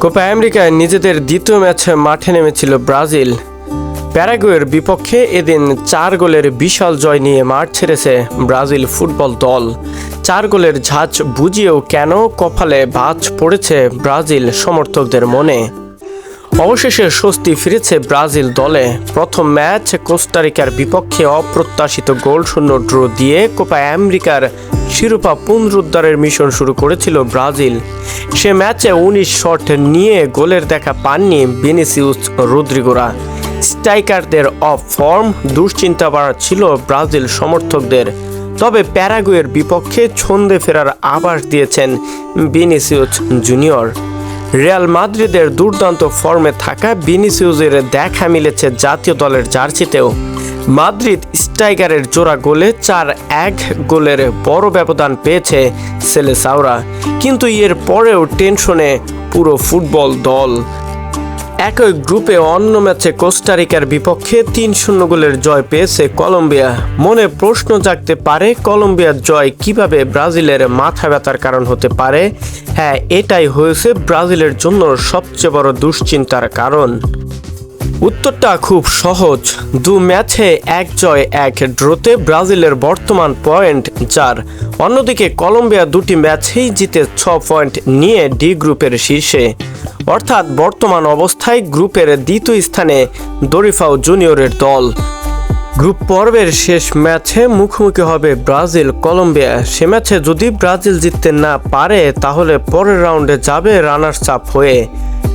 Copa আমেরিকায় নিজেদের দ্বিতীয় ম্যাচে মাঠে নেমেছিল ব্রাজিল। প্যারাগুয়ের বিপক্ষে এদিন চার গোলের বিশাল জয় নিয়ে মাঠ ছেড়েছে ব্রাজিল ফুটবল দল। চার গোলের ঝাঁজ বুঝিয়েও কেন কপালে ভাঁজ পড়েছে ব্রাজিল সমর্থকদের মনে? অবশেষে স্বস্তি ফিরেছে ব্রাজিল দলে। প্রথম ম্যাচ কোস্টারিকার বিপক্ষে অপ্রত্যাশিত গোল শূন্য ড্র দিয়ে কোপা আমেরিকার শিরোপা পুনরুদ্ধারের মিশন শুরু করেছিল ব্রাজিল। সে ম্যাচে উনিশ শট নিয়ে গোলের দেখা পাননি বেনিসিউস রুদ্রিগোরা। স্ট্রাইকারদের অফ ফর্ম দুশ্চিন্তা ছিল ব্রাজিল সমর্থকদের। তবে প্যারাগুয়ের বিপক্ষে ছন্দে ফেরার আভাস দিয়েছেন বেনিসিউস জুনিয়র। রিয়াল মাদ্রিদের দুর্দান্ত ফর্মে থাকা বিনিসিউজের দেখা মিলেছে জাতীয় দলের জার্সিতেও। মাদ্রিদ স্ট্রাইকারের জোড়া গোলে চার এক গোলের বড় ব্যবধান পেয়েছে সেলে সেলেসাওরা। কিন্তু এর পরেও টেনশনে পুরো ফুটবল দল। একই গ্রুপে অন্য ম্যাচে কোস্টারিকার বিপক্ষে তিন শূন্য গোলের জয় পেয়েছে কলম্বিয়া। মনে প্রশ্ন জাগতে পারে, কলম্বিয়ার জয় কীভাবে ব্রাজিলের মাথা ব্যথার কারণ হতে পারে? হ্যাঁ এটাই হয়েছে ব্রাজিলের জন্য সবচেয়ে বড় দুশ্চিন্তার কারণ। উত্তরটা খুব সহজ। দু ম্যাচে এক জয়, এক ড্রোতে ব্রাজিলের বর্তমান পয়েন্ট চার। অন্যদিকে কলম্বিয়া দুটি ম্যাচেই জিতে ছ পয়েন্ট নিয়ে ডি গ্রুপের শীর্ষে। অর্থাৎ বর্তমান অবস্থায় গ্রুপের দ্বিতীয় স্থানে দরিফাও জুনিয়রের দল। গ্রুপ পর্বের শেষ ম্যাচে মুখোমুখি হবে ব্রাজিল, কলম্বিয়া। সে ম্যাচে যদি ব্রাজিল জিততে না পারে, তাহলে পরের রাউন্ডে যাবে রানার্স আপ হয়ে।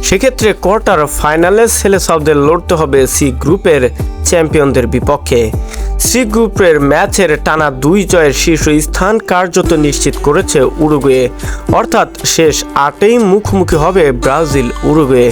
সেক্ষেত্রে কোয়ার্টার ফাইনালে সেলেসবদের লড়তে হবে সি গ্রুপের চ্যাম্পিয়নদের বিপক্ষে। সি গ্রুপের ম্যাচের টানা দুই জয়ের শীর্ষ স্থান কার্যত নিশ্চিত করেছে উরুগুয়ে। অর্থাৎ শেষ আটেই মুখোমুখি হবে ব্রাজিল উরুগুয়ে